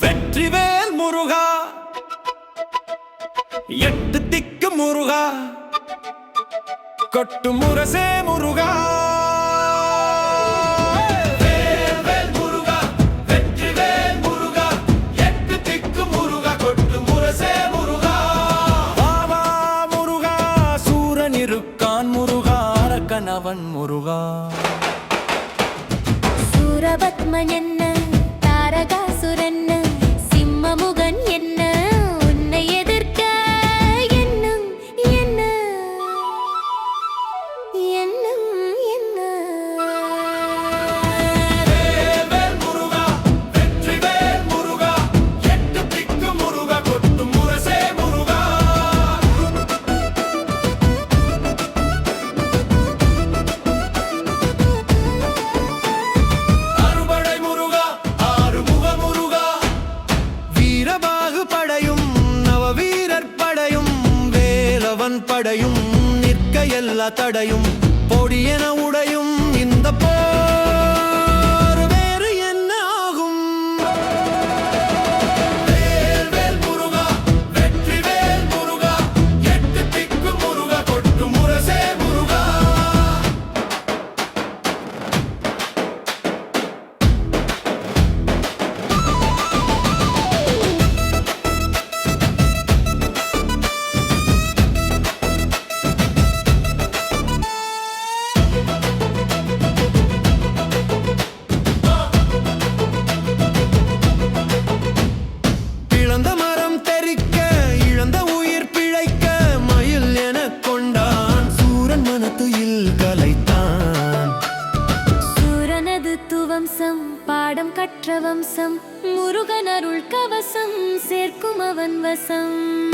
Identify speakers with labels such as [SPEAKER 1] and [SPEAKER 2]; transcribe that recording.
[SPEAKER 1] வெற்றிவேல் முருகா. எட்டு திக்கு முருகா. கொட்டு முரசே முருகா. கணவன் முருகா
[SPEAKER 2] சூரபத்மன் என்ன தாரகாசுரன்
[SPEAKER 1] தலைவன் படையும் நிற்க எல்லா தடையும் பொடியென உடையும் இந்த
[SPEAKER 2] போ கற்ற வம்சம் முருகன் அருள் கவசம் சேர்க்கும் அவன் வசம்.